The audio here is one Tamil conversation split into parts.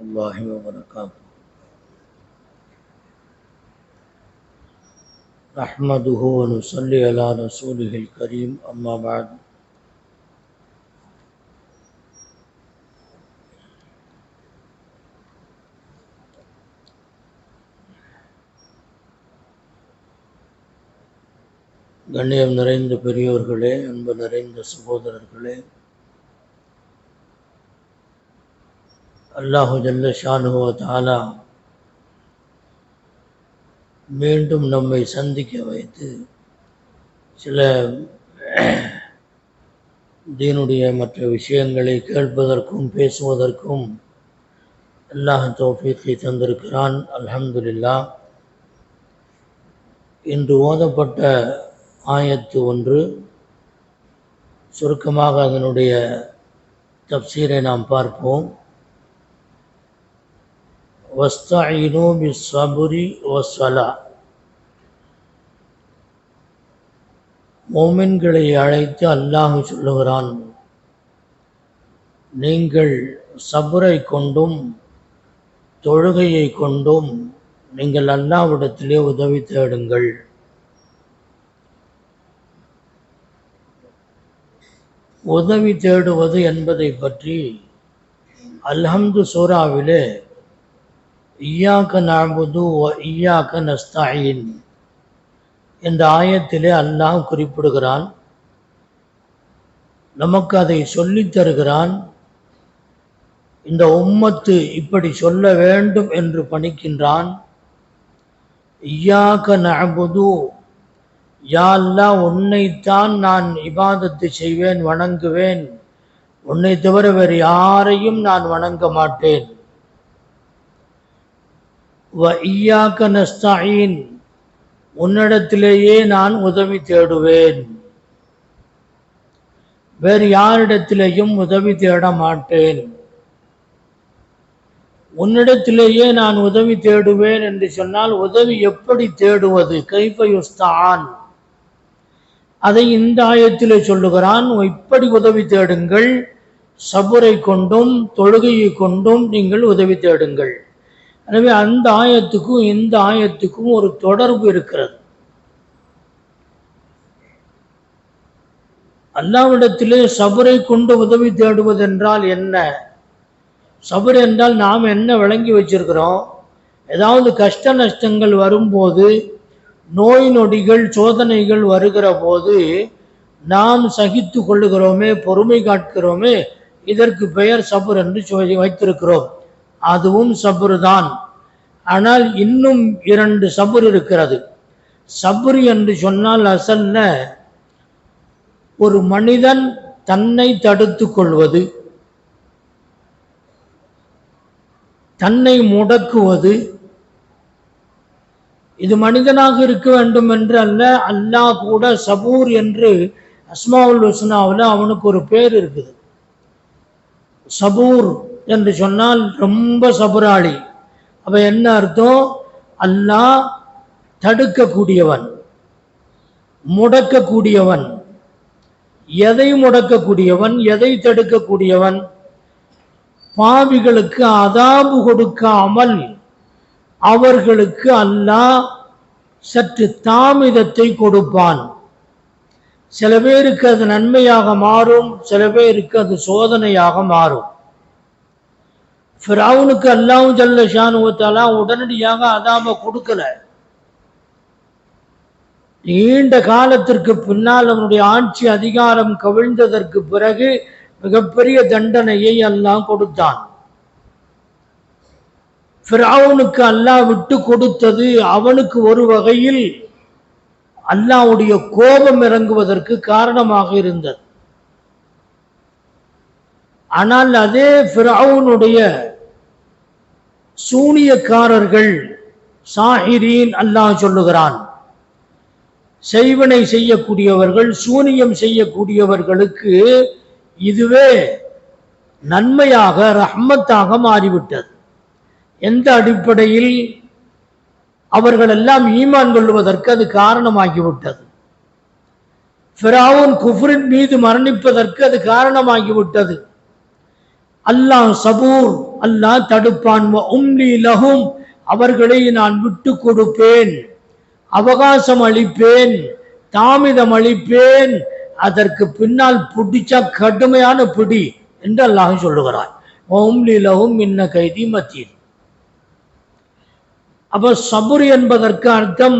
الله وبركاته نحمده ونصلي على رسوله الكريم أما بعد கண்ணியம் நிறைந்த பெரியோர்களே அன்பு நிறைந்த சகோதரர்களே அல்லாஹு ஜல்ல ஷானுவ தாலா மீண்டும் நம்மை சந்திக்க வைத்து சில தீனுடைய மற்ற விஷயங்களை கேட்பதற்கும் பேசுவதற்கும் அல்லாஹ் தோஃபீக்கை தந்திருக்கிறான். அல்ஹம்துலில்லா. இன்று ஓதப்பட்ட ஆயத்து ஒன்று. சுருக்கமாக அதனுடைய தப்சீரை நாம் பார்ப்போம். வஸ்தஈனு பிஸ்ஸபுரி வஸ்ஸலா மோமின்களை அழைத்து அல்லாஹ் சொல்லுகிறான் நீங்கள் சபுரை கொண்டும் தொழுகையை கொண்டும் நீங்கள் அல்லாவிடத்திலே உதவி தேடுங்கள். உதவி தேடுவது என்பதை பற்றி அல்ஹம்து சூறாவிலே ஈயாக்க நாபுது ஈயாக்க நஸ்தாயின். என்ற ஆயத்திலே அல்லாஹ் குறிப்பிடுகிறான் நமக்கு அதை சொல்லித் தருகிறான் இந்த உம்மத்து இப்படி சொல்ல வேண்டும் என்று பணிக்கின்றான். ஈயாக்க நபுது யா உன்னைத்தான் நான் இபாதத்து செய்வேன் வணங்குவேன். உன்னை தவிர வேறு யாரையும் நான் வணங்க மாட்டேன். வ ஈயாக்க நஸ்தாயின். உன்னிடத்திலேயே நான் உதவி தேடுவேன். வேறு யாரிடத்திலேயும் உதவி தேட மாட்டேன். உன்னிடத்திலேயே நான் உதவி தேடுவேன் என்று சொன்னால் உதவி எப்படி தேடுவது? கைஃபயுஸ்தான் அதை இந்த ஆயத்திலே சொல்லுகிறான் இப்படி உதவி தேடுங்கள். சபுரை கொண்டும் தொழுகையை கொண்டும் நீங்கள் உதவி தேடுங்கள். எனவே அந்த ஆயத்துக்கும் இந்த ஆயத்துக்கும் ஒரு தொடர்பு இருக்கிறது. அல்லாவிடத்திலே சபரை கொண்டு உதவி தேடுவதென்றால் என்ன? சபர் என்றால் நாம் என்ன விளங்கி வச்சிருக்கிறோம்? ஏதாவது கஷ்ட நஷ்டங்கள் வரும்போது நோய் நொடிகள் சோதனைகள் வருகிற போது நாம் சகித்து கொள்ளுகிறோமே பொறுமை காட்கிறோமே இதற்கு பெயர் சபர் என்று வைத்திருக்கிறோம். அதுவும் சபுரு தான் ஆனால் இன்னும் இரண்டு சபுர் இருக்கிறது. சபுர் என்று சொன்னால் அசல்ல ஒரு மனிதன் தன்னை தடுத்து கொள்வது தன்னை முடக்குவது இது மனிதனாக இருக்க வேண்டும் என்று அல்ல அல்லாஹ் கூட சபூர் என்று அஸ்மாவுல் ஹுஸ்னாவில் அவனுக்கு ஒரு பேர் இருக்குது. சபூர் என்று சொன்னால் ரொம்ப சபுராளி. அப்ப என்ன அர்த்தம்? அல்லாஹ் தடுக்கக்கூடியவன் முடக்கக்கூடியவன். எதை முடக்கக்கூடியவன்? எதை தடுக்கக்கூடியவன்? பாவிகளுக்கு அதாபு கொடுக்காமல் அவர்களுக்கு அல்லாஹ் சற்று தாமிதத்தை கொடுப்பான். சில பேருக்கு அது நன்மையாக மாறும் சில பேருக்கு அது சோதனையாக மாறும். ஃபிராவுனுக்கு அல்லாவும் ஜல்ல ஷானுவத்தாலா உடனடியாக அதாப கொடுக்கல. நீண்ட காலத்திற்கு பின்னால் அவனுடைய ஆட்சி அதிகாரம் கவிழ்ந்ததற்கு பிறகு மிகப்பெரிய தண்டனையை அல்லாஹ் கொடுத்தான். ஃபிராவுனுக்கு அல்லாஹ் விட்டு கொடுத்தது அவனுக்கு ஒரு வகையில் அல்லாவுடைய கோபம் இறங்குவதற்கு காரணமாக இருந்தது. ஆனால் அதே ஃபிரௌனுடைய சூனியக்காரர்கள் சாஹிரீன் அல்லாஹ் சொல்லுகிறான். செய்வனை செய்யக்கூடியவர்கள் சூனியம் செய்யக்கூடியவர்களுக்கு இதுவே நன்மையாக ரஹ்மத்தாக மாறிவிட்டது. எந்த அடிப்படையில் அவர்கள் எல்லாம் ஈமான் கொள்வதற்கு அது காரணமாகிவிட்டது. ஃபிராவுன் குஃப்ரின் மீது மரணிப்பதற்கு அது காரணமாகிவிட்டது. அல்லாஹ் சபூர் அல்லாஹ் தடுப்பான். வ உம்லி லஹும் அவர்களை நான் விட்டு கொடுப்பேன். அவகாசம் அளிப்பேன் தாமிதம் அளிப்பேன். அதற்கு பின்னால் பிடிச்சா கடுமையான பிடி என்று அல்லாஹ் சொல்லுகிறார் ஓம்லி லஹும் இன்ன கைதி மத்தியில் அப்ப சபுர் என்பதற்கு அர்த்தம்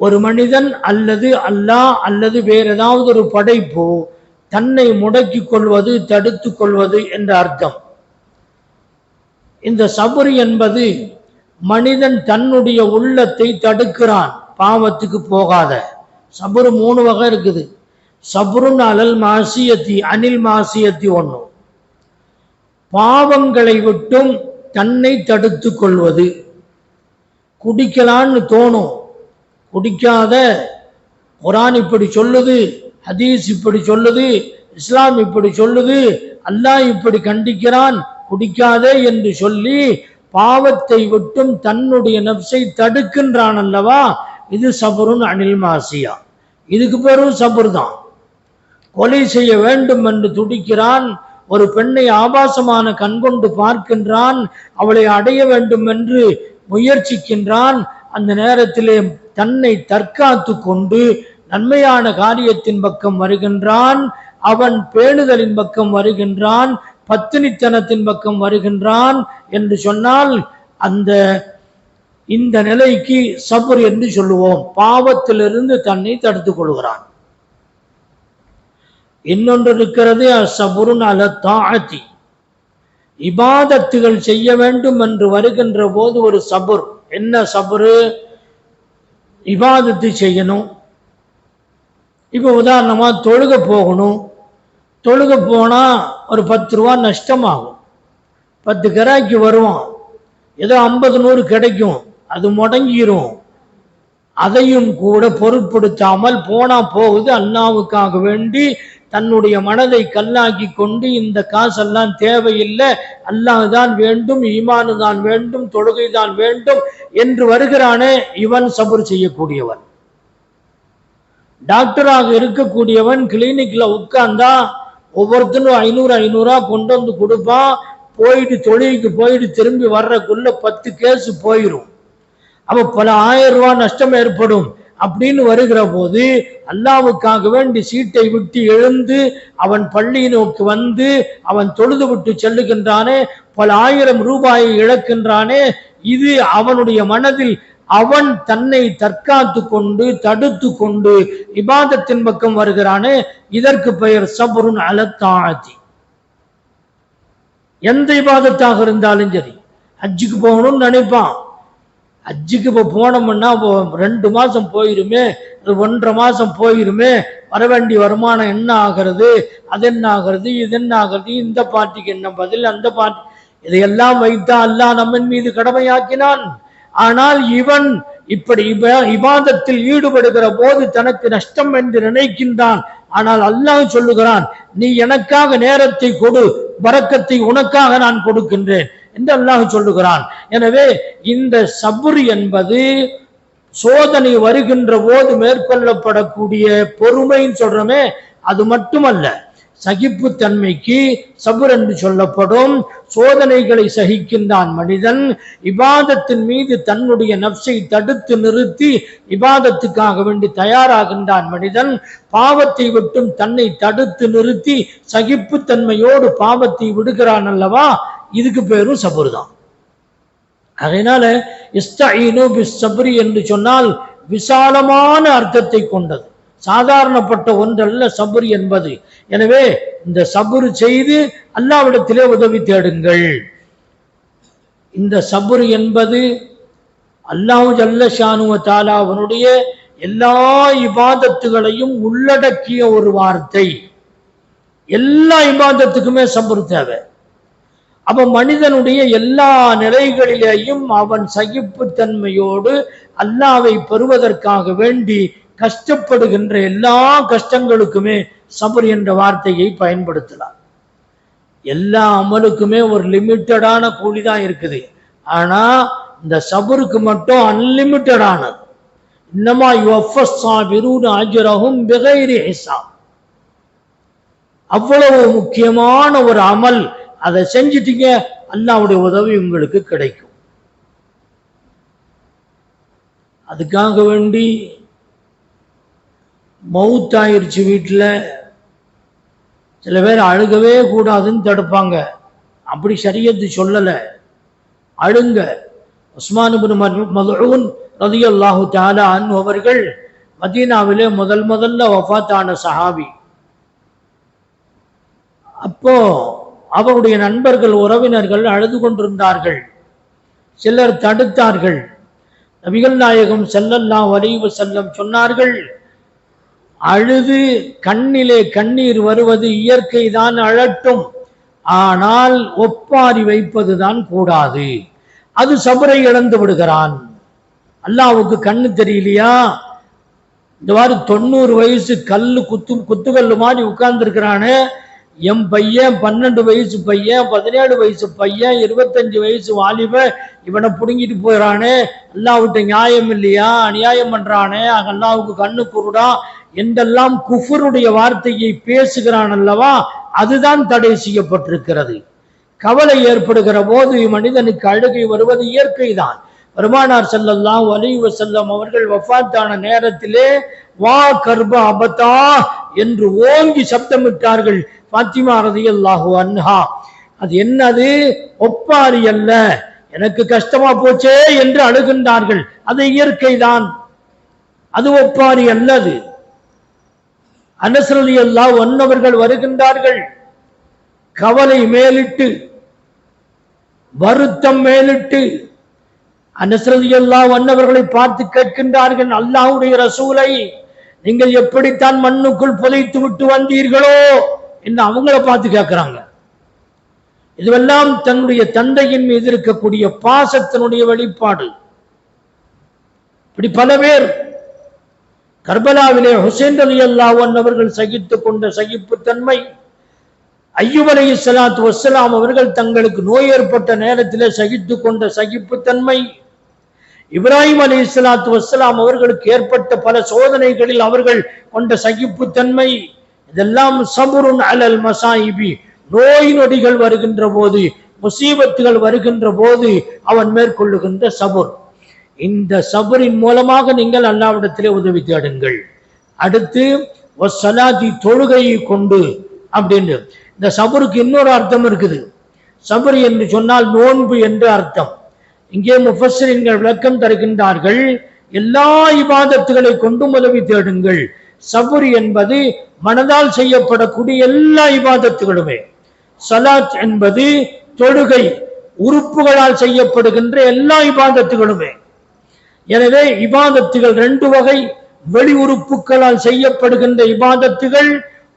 ஒரு மனிதன் அல்லது அல்லாஹ் அல்லது வேற ஏதாவது ஒரு படைப்போ தன்னை முடக்கிக் கொள்வது தடுத்துக் கொள்வது என்ற அர்த்தம். இந்த சபுரி என்பது மனிதன் தன்னுடைய உள்ளத்தை தடுக்கிறான் பாவத்துக்கு போகாத. சபுரு மூணு வகை இருக்குது. சபுருன் அலல் மாசியத்தி அனில் மாசியத்தி ஒன்று பாவங்களை விட்டும் தன்னை தடுத்து கொள்வது. குடிக்கலான்னு தோணும். குடிக்காத குரான் இப்படி சொல்லுது. ஹதீஸ் இப்படி சொல்லுது இஸ்லாம் இப்படி சொல்லுது அல்லாஹ் இப்படி கண்டிக்கிறான் குடிக்காதே என்று சொல்லி பாவத்தை விட்டும் தன்னுடைய நப்சை தடுக்கின்றான் அல்லவா? இது சபருன் அனில் மாசியா. இதுக்கு பேரும் சபர் தான். கொலை செய்ய வேண்டும் என்று துடிக்கிறான் ஒரு பெண்ணை ஆபாசமான கண்கொண்டு பார்க்கின்றான் அவளை அடைய வேண்டும் என்று முயற்சிக்கின்றான் அந்த நேரத்திலே தன்னை தற்காத்து கொண்டு நன்மையான காரியத்தின் பக்கம் வருகின்றான் அவன் பேணுதலின் பக்கம் வருகின்றான் பத்தினித்தனத்தின் பக்கம் வருகின்றான் என்று சொன்னால் அந்த இந்த நிலைக்கு சபுர் என்று சொல்லுவோம். பாவத்திலிருந்து தன்னை தடுத்துக் கொள்கிறான். இன்னொன்று இருக்கிறது சபுருன் அல தாஅத்தி இபாதத்துகள் செய்ய வேண்டும் என்று வருகின்ற போது ஒரு சபுர். என்ன சபுரு? இபாதத்தை செய்யணும். இப்போ உதாரணமாக தொழுக போகணும். தொழுக போனால் ஒரு பத்து ரூபா நஷ்டமாகும். பத்து கிராய்க்கு வருவோம் ஏதோ ஐம்பது நூறு கிடைக்கும். அது முடங்கிரும். அதையும் கூட பொருட்படுத்தாமல் போனா போகுது. அல்லாவுக்காக வேண்டி தன்னுடைய மனதை கல்லாக்கி கொண்டு இந்த காசெல்லாம் தேவையில்லை. அல்லாஹ் தான் வேண்டும் ஈமானு தான் வேண்டும் தொழுகை தான் வேண்டும் என்று வருகிறானே இவன் சபுர் செய்யக்கூடியவன். டாக்டராக இருக்கக்கூடியவன் கிளினிக்ல உட்கார்ந்தா ஒவ்வொருத்தனும் ஐநூறு ஐநூறா கொண்டு வந்து கொடுப்பான். போயிட்டு தொழிலுக்கு போயிட்டு திரும்பி வர்றக்குள்ள பத்து கேஸ் போயிடும் அப்ப பல ஆயிரம் ரூபாய் நஷ்டம் ஏற்படும் அப்படின்னு வருகிற போது அல்லாவுக்காக வேண்டி சீட்டை விட்டு எழுந்து அவன் பள்ளி நோக்கி வந்து அவன் தொழுது விட்டு செல்லுகின்றானே பல ஆயிரம் ரூபாயை இழக்கின்றானே இது அவனுடைய மனதில் அவன் தன்னை தற்காத்து கொண்டு தடுத்து கொண்டு இபாதத்தின் பக்கம் வருகிறானே இதற்கு பெயர் சபருன் அலத்தாதி எந்த இபாதத்தாக இருந்தாலும் சரி ஹஜ்ஜுக்கு போகணும்னு நினைப்பான். ஹஜ்ஜுக்கு இப்போ போனோம்னா ரெண்டு மாசம் போயிருமே ஒன்றரை மாசம் போயிருமே வர வேண்டிய வருமானம் என்ன ஆகிறது அது என்ன ஆகிறது இது என்ன ஆகிறது இந்த பார்ட்டிக்கு என்ன பதில் அந்த பார்ட்டி இதையெல்லாம் வைத்தா அல்லாஹ் நம்மின் மீது கடமையாக்கினான். ஆனால் இவன் இப்படி இபாதத்தில் ஈடுபடுகிற போது தனக்கு நஷ்டம் என்று நினைக்கின்றான். ஆனால் அல்லாஹ் சொல்லுகிறான் நீ எனக்காக நேரத்தை கொடு வரக்கத்தை உனக்காக நான் கொடுக்கின்றேன் என்று அல்லாஹ் சொல்லுகிறான். எனவே இந்த சபுர் என்பது சோதனை வருகின்ற போது மேற்கொள்ளப்படக்கூடிய பொறுமைன்னு சொல்றோமே அது மட்டுமல்ல. சகிப்புத்தன்மைக்கு சபுர் என்று சொல்லப்படும். சோதனைகளை சகிக்கின்றான் மனிதன். இபாதத்தின் மீது தன்னுடைய நப்சை தடுத்து நிறுத்தி இபாதத்துக்காக வேண்டி தயாராகின்றான் மனிதன். பாவத்தை விட்டும் தன்னை தடுத்து நிறுத்தி சகிப்புத்தன்மையோடு பாவத்தை விடுகிறான் அல்லவா? இதுக்கு பேரும் சபுர் தான் அதனால இஸ்தீனு பிஸ்ஸப்ரி என்று சொன்னால் விசாலமான அர்த்தத்தை கொண்டது. சாதாரணப்பட்ட ஒன்றல்ல சபுர் என்பது. எனவே இந்த சபுர் செய்து அல்லாவிடத்திலே உதவி தேடுங்கள். இந்த சபுர் என்பது அல்லாஹு ஜல்ல ஷானுவ தாலா அவனுடைய எல்லா இபாதத்துகளையும் உள்ளடக்கிய ஒரு வார்த்தை. எல்லா இபாதத்துக்குமே சபுர் தேவை. அப்ப மனிதனுடைய எல்லா நிலைகளிலேயும் அவன் சகிப்புத்தன்மையோடு அல்லாவை பெறுவதற்காக வேண்டி கஷ்டப்படுகின்ற எல்லா கஷ்டங்களுக்குமே சபர் என்ற வார்த்தையை பயன்படுத்தலாம். எல்லா அமலுக்குமே ஒரு லிமிட்டடான கூலி தான் இருக்குது. ஆனா இந்த சபருக்கு மட்டும் அன்லிமிட்டடானது. இன்னமா யுவஃபஸ்ஸாபிரூன அஜ்ரஹும் பிகைரி ஹிசாப். அவ்வளவு முக்கியமான ஒரு அமல் அதை செஞ்சிட்டீங்க அல்லாவுடைய உதவி உங்களுக்கு கிடைக்கும். அதுக்காக வேண்டி மவுத்தாயிருச்சு வீட்டில். சில பேர் அழுகவே கூடாதுன்னு தடுப்பாங்க. அப்படி சரியத்து சொல்லலை. அழுங்க. உஸ்மானுபின் மதுன் ரதியல்லாஹு தாலா அன் அவர்கள் மதீனாவிலே முதல் முதல்ல வஃபாத்தான சஹாபி. அப்போ அவருடைய நண்பர்கள் உறவினர்கள் அழுது கொண்டிருந்தார்கள். சிலர் தடுத்தார்கள். நபிகள் நாயகம் செல்லல்லாம் வலிவு செல்லம் சொன்னார்கள் அழுது கண்ணிலே கண்ணீர் வருவது இயற்கை தான் அழட்டும். ஆனால் ஒப்பாரி வைப்பதுதான் கூடாது. அது சபரை இழந்து விடுகிறான். அல்லாவுக்கு கண்ணு தெரியலையா? இந்த மாதிரி தொண்ணூறு வயசு கல்லு குத்து குத்துக்கல்லு மாதிரி உட்கார்ந்துருக்கிறானே. என் பையன் பன்னெண்டு வயசு பையன் பதினேழு வயசு பையன் இருபத்தஞ்சு வயசு வாலிப இவனை பிடுங்கிட்டு போயிடறானே அல்லாவிட்ட நியாயம் இல்லையா? அநியாயம் பண்றானே. அல்லாவுக்கு கண்ணு குருடா. என்றெல்லாம் குஃபருடைய வார்த்தையை பேசுகிறான் அல்லவா? அதுதான் தடை செய்யப்பட்டிருக்கிறது. கவலை ஏற்படுகிற போது மனிதனுக்கு அழுகை வருவது இயற்கை தான் பெருமானார் செல்லல்லாம் வலிவு செல்லம் அவர்கள் வஃத்தான நேரத்திலே வா கர்ப அபத்தா என்று ஓங்கி சப்தமிட்டார்கள் பாத்திமா ரதி அல்லாஹு அன்ஹா. அது என்னது? ஒப்பாரி அல்ல. எனக்கு கஷ்டமா போச்சே என்று அழுகின்றார்கள். அது இயற்கை தான் அது ஒப்பாரி அல்லது. அனசரலி அல்லா ஒன்னவர்கள் வருகின்றார்கள். கவலை மேலிட்டு வருத்தம் மேலிட்டு அனசரதி அல்லா ஒன்னவர்களை பார்த்து கேட்கின்றார்கள் அல்லாஹுடைய ரசூலை நீங்கள் எப்படித்தான் மண்ணுக்குள் புதைத்து விட்டு வந்தீர்களோ? என்று அவங்கள பார்த்து கேட்கிறாங்க. இதுவெல்லாம் தன்னுடைய தந்தையின் மீது இருக்கக்கூடிய பாசத்தினுடைய வெளிப்பாடு. இப்படி பல பேர் கர்பலாவிலே ஹுசேன் அலி அல்லாவன் அவர்கள் சகித்து கொண்ட சகிப்புத்தன்மை ஐயூப் அலி சலாத்து வசலாம் அவர்கள் தங்களுக்கு நோய் ஏற்பட்ட நேரத்தில் சகித்து கொண்ட சகிப்புத்தன்மை இப்ராஹிம் அலி இஸ்லாத்து வசலாம் அவர்களுக்கு ஏற்பட்ட பல சோதனைகளில் அவர்கள் கொண்ட சகிப்புத்தன்மை இதெல்லாம் சபுருன் அலல் மசாயிபி நோய் நொடிகள் வருகின்ற போது முசீபத்துகள் வருகின்ற போது அவன் மேற்கொள்ளுகின்ற சபுர். இந்த சபரின் மூலமாக நீங்கள் அல்லாவிடத்திலே உதவி தேடுங்கள். அடுத்து சலாதி தொழுகையை கொண்டு அப்படின்னு. இந்த சபருக்கு இன்னொரு அர்த்தம் இருக்குது. சபர் என்று சொன்னால் நோன்பு என்று அர்த்தம். இங்கே முஃபஸ்ரீன்கள் விளக்கம் தருகின்றார்கள் எல்லா இபாதத்துகளை கொண்டும் உதவி தேடுங்கள். சபுர் என்பது மனதால் செய்யப்படக்கூடிய எல்லா இபாதத்துகளுமே. சலாத் என்பது தொழுகை உறுப்புகளால் செய்யப்படுகின்ற எல்லா இபாதத்துகளுமே. எனவே இபாதத்துகள் ரெண்டு வகை. வெளி உறுப்புகளால் செய்யப்படுகின்ற இபாதத்துகள்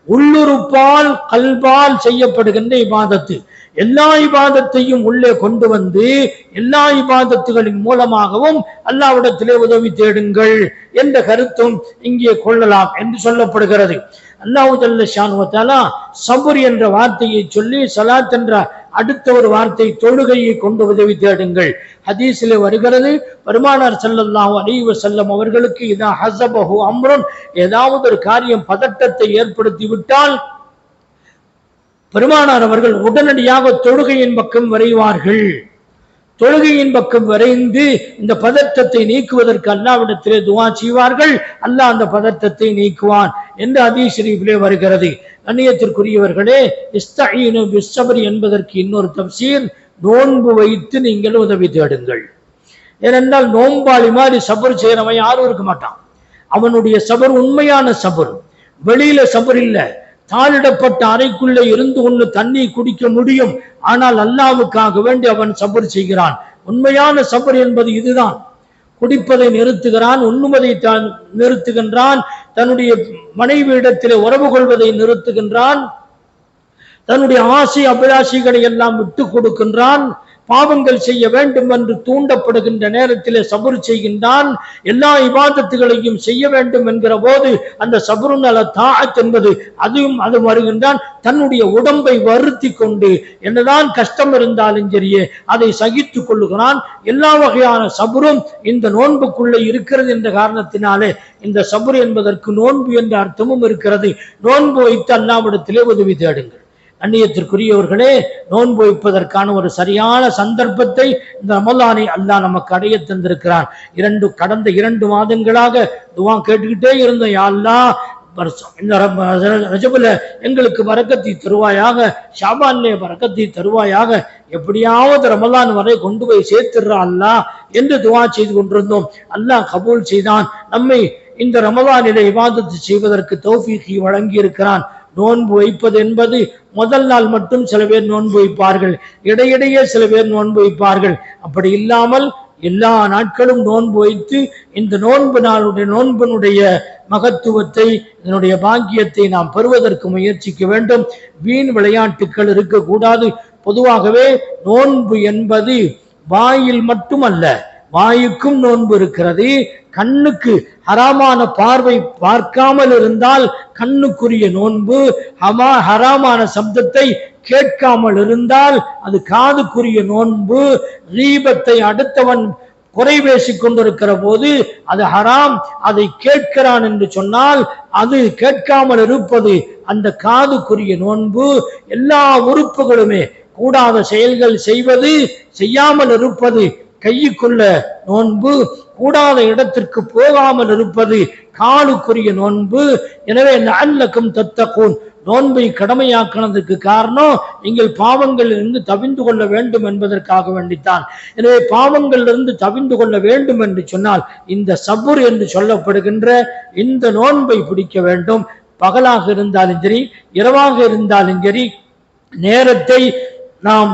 உள்ளுறுப்பால் கல்பால் செய்யப்படுகின்ற இபாதத்து. எல்லா இபாதத்தையும் உள்ளே கொண்டு வந்து எல்லா இபாதத்துகளின் மூலமாகவும் அல்லாவிடத்திலே உதவி தேடுங்கள் என்ற கருத்தும் இங்கே கொள்ளலாம் என்று சொல்லப்படுகிறது. அல்லாஹு ஜல்ல ஷானுவத்தாலா சபுர் என்ற வார்த்தையை சொல்லி சலாத் என்ற அடுத்த ஒரு வார்த்தை தொழுகையை கொண்டு உதவி தேடுங்கள். ஹதீஸிலே வருகிறது பெருமானார் செல்லல்லாம் அலைவ செல்லம் அவர்களுக்கு இதா ஹசபஹு அம்ரன் ஏதாவது ஒரு காரியம் பதட்டத்தை ஏற்படுத்தி விட்டால் பெருமானார் அவர்கள் உடனடியாக தொழுகையின் பக்கம் விரைவார்கள். தொழுகையின் பக்கம் விரைந்து இந்த பதற்றத்தை நீக்குவதற்கு அல்லாவிடத்திலே துவா செய்வார்கள். அல்லாஹ் அந்த பதற்றத்தை நீக்குவான் என்று அதீஸ்ரீஃபிலே வருகிறது. கண்ணியத்திற்குரியவர்களே இஸ்தீனு பிஸ்ஸபர் என்பதற்கு இன்னொரு தப்சீர் நோன்பு வைத்து நீங்கள் உதவி தேடுங்கள். ஏனென்றால் நோம்பாளி மாதிரி சபர் செய்யறவன் யாரும் இருக்க மாட்டான். அவனுடைய சபர் உண்மையான சபர். வெளியில சபர் இல்லை. தாளிடப்பட்ட அறைக்குள்ளே இருந்து கொண்டு தண்ணி குடிக்க முடியும். ஆனால் அல்லாவுக்காக வேண்டி அவன் சபர் செய்கிறான். உண்மையான சபர் என்பது இதுதான். குடிப்பதை நிறுத்துகிறான் உண்ணுவதை தான் நிறுத்துகின்றான் தன்னுடைய மனைவியிடத்திலே உறவு கொள்வதை நிறுத்துகின்றான் தன்னுடைய ஆசை அபிலாஷைகளை எல்லாம் விட்டு கொடுக்கின்றான் பாவங்கள் செய்ய வேண்டும் என்று தூண்டப்படுகின்ற நேரத்திலே சபுர் செய்கின்றான். எல்லா இபாதத்துகளையும் செய்ய வேண்டும் என்கிற போது அந்த சபுரு நல தாத் என்பது அதுவும் அது வருகின்றான். தன்னுடைய உடம்பை வருத்தி கொண்டு என்னதான் கஷ்டம் இருந்தாலும் சரியே அதை சகித்துக் கொள்ளுகிறான். எல்லா வகையான சபுரும் இந்த நோன்புக்குள்ளே இருக்கிறது என்ற காரணத்தினாலே இந்த சபுர் என்பதற்கு நோன்பு என்ற அர்த்தமும் இருக்கிறது. நோன்பு வைத்து அல்லாவிடத்திலே உதவி தேடுங்கள். அந்நியத்திற்குரியவர்களே நோன்பு வைப்பதற்கான ஒரு சரியான சந்தர்ப்பத்தை இந்த ரமலானை அல்லாஹ் நமக்கு அடைய தந்திருக்கிறான். இரண்டு கடந்த இரண்டு மாதங்களாக துவா கேட்டுக்கிட்டே இருந்தோம் யா அல்லாஹ் வருஷம் இந்த ரஜபுல எங்களுக்கு வரக்கத்தி தருவாயாக ஷாபான்லே வரக்கத்தி தருவாயாக எப்படியாவது ரமலான் வரை கொண்டு போய் சேர்த்துடுறா அல்லா என்று துவா செய்து கொண்டிருந்தோம். அல்லாஹ் கபூல் செய்தான். நம்மை இந்த ரமலானிலே விவாதத்தை செய்வதற்கு தௌஃபீகை வழங்கி இருக்கிறான் நோன்பு வைப்பது என்பது முதல் நாள் மட்டும் சில பேர் நோன்பு வைப்பார்கள். இடையிடையே சில பேர் நோன்பு வைப்பார்கள். அப்படி இல்லாமல் எல்லா நாட்களும் நோன்பு வைத்து இந்த நோன்பு நாளுடைய நோன்பினுடைய மகத்துவத்தை இதனுடைய பாக்கியத்தை நாம் பெறுவதற்கு முயற்சிக்க வேண்டும். வீண் விளையாட்டுக்கள் இருக்கக்கூடாது. பொதுவாகவே நோன்பு என்பது வாயில் மட்டுமல்ல வாயுக்கும் நோன்பு இருக்கிறது. கண்ணுக்கு ஹராமான பார்வை பார்க்காமல் இருந்தால் கண்ணுக்குரிய நோன்பு. ஹமா ஹராமான சப்தத்தை கேட்காமல் இருந்தால் அது காதுக்குரிய நோன்பு. ரீபத்தை அடுத்தவன் குறை பேசிக் கொண்டிருக்கிற போது அது ஹராம். அதை கேட்கிறான் என்று சொன்னால் அது கேட்காமல் இருப்பது அந்த காதுக்குரிய நோன்பு. எல்லா உறுப்புகளுமே கூடாத செயல்கள் செய்வது செய்யாமல் இருப்பது கையுக்குள்ள நோன்பு கூடாத இடத்திற்கு போகாமல் இருப்பது காலுக்குரிய நோன்பு. எனவே நல்லக்கும் தத்தக்கூன் நோன்பை கடமையாக்கினதுக்கு காரணம் நீங்கள் பாவங்களிலிருந்து தவிந்து கொள்ள வேண்டும் என்பதற்காக வேண்டித்தான். எனவே பாவங்களிலிருந்து தவிந்து கொள்ள வேண்டும் என்று சொன்னால் இந்த சபுர் என்று சொல்லப்படுகின்ற இந்த நோன்பை பிடிக்க வேண்டும். பகலாக இருந்தாலும் சரி இரவாக இருந்தாலும் சரி நேரத்தை நாம்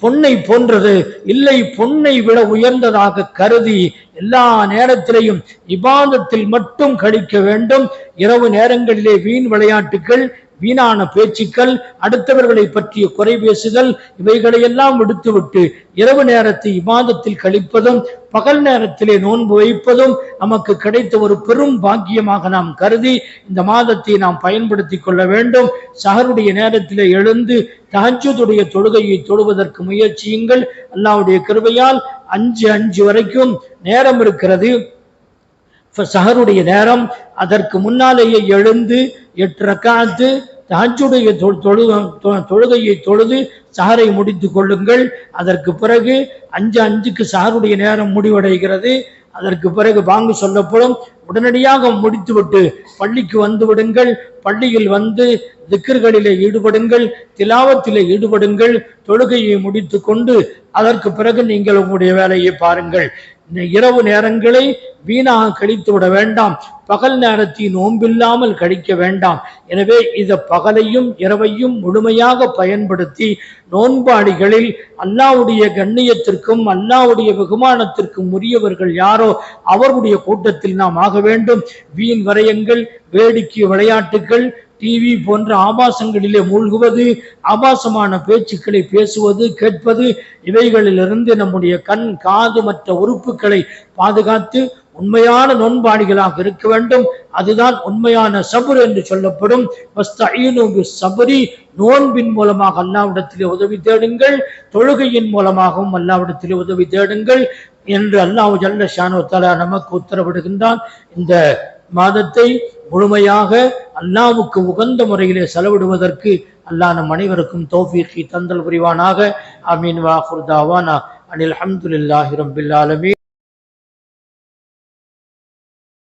பொன்னை போன்றது. இல்லை பொன்னை விட உயர்ந்ததாக கருதி எல்லா நேரத்திலையும் இபாதத்தில் மட்டும் கழிக்க வேண்டும். இரவு நேரங்களிலே வீண் விளையாட்டுகள் வீணான பேச்சுக்கள் அடுத்தவர்களை பற்றிய குறை பேசுதல் இவைகளையெல்லாம் விடுத்துவிட்டு இரவு நேரத்தை இமாதத்தில் கழிப்பதும் பகல் நேரத்திலே நோன்பு வைப்பதும் நமக்கு கிடைத்த ஒரு பெரும் பாக்கியமாக நாம் கருதி இந்த மாதத்தை நாம் பயன்படுத்தி கொள்ள வேண்டும். சகருடைய நேரத்திலே எழுந்து தஹஜ்ஜுடைய தொழுகையை தொடுவதற்கு முயற்சியுங்கள். அல்லாவுடைய கிருபையால் அஞ்சு அஞ்சு வரைக்கும் நேரம் இருக்கிறது. சகருடைய சஹருடைய நேரம் அதற்கு முன்னாலேயே எழுந்து எட்டு ரக்காத்து தஹஜ்ஜுடைய தொழு தொழு தொ- தொழுகையை தொழுது சாரை முடித்து கொள்ளுங்கள். அதற்கு பிறகு அஞ்சு அஞ்சுக்கு சாருடைய நேரம் முடிவடைகிறது. அதற்கு பிறகு பாங்கு சொல்லப்படும். உடனடியாக முடித்துவிட்டு பள்ளிக்கு வந்து விடுங்கள். பள்ளியில் வந்து திக்கர்களிலே ஈடுபடுங்கள். திலாவத்திலே ஈடுபடுங்கள். தொழுகையை முடித்து கொண்டு அதற்கு பிறகு நீங்கள் உங்களுடைய வேலையை பாருங்கள். இரவு நேரங்களை வீணாக கழித்து விட வேண்டாம். பகல் நேரத்தை நோம்பில்லாமல் கழிக்க வேண்டாம். எனவே இந்த பகலையும் இரவையும் முழுமையாக பயன்படுத்தி நோன்பாடிகளில் அல்லாவுடைய கண்ணியத்திற்கும் அல்லாவுடைய வெகுமானத்திற்கும் உரியவர்கள் யாரோ அவர்களுடைய கூட்டத்தில் நாம் ஆக வேண்டும். வீண் வரையங்கள் வேடிக்கை விளையாட்டுகள் டிவி போன்ற ஆபாசங்களிலே மூழ்குவது ஆபாசமான பேச்சுக்களை பேசுவது கேட்பது இவைகளிலிருந்து நம்முடைய கண் காது மற்ற உறுப்புகளை பாதுகாத்து உண்மையான நோன்பாடிகளாக இருக்க வேண்டும். அதுதான் உண்மையான சபுர் என்று சொல்லப்படும். சபரி நோன்பின் மூலமாக அல்லாவிடத்திலே உதவி தேடுங்கள். தொழுகையின் மூலமாகவும் அல்லாவிடத்திலே உதவி தேடுங்கள் என்று அல்லாஹ் ஜல்ல ஷானோ தலா நமக்கு உத்தரவிடுகின்றான். இந்த மாதத்தை முழுமையாக அல்லாவுக்கு உகந்த முறையிலே செலவிடுவதற்கு அல்லாஹ் நம் அனைவருக்கும் தௌஃபீகை தந்தல் புரிவானாக. அமீன் வாஹுர் தாவானா. அனில் அஹமதுல்லாஹி ரப்பில் ஆலமீன்.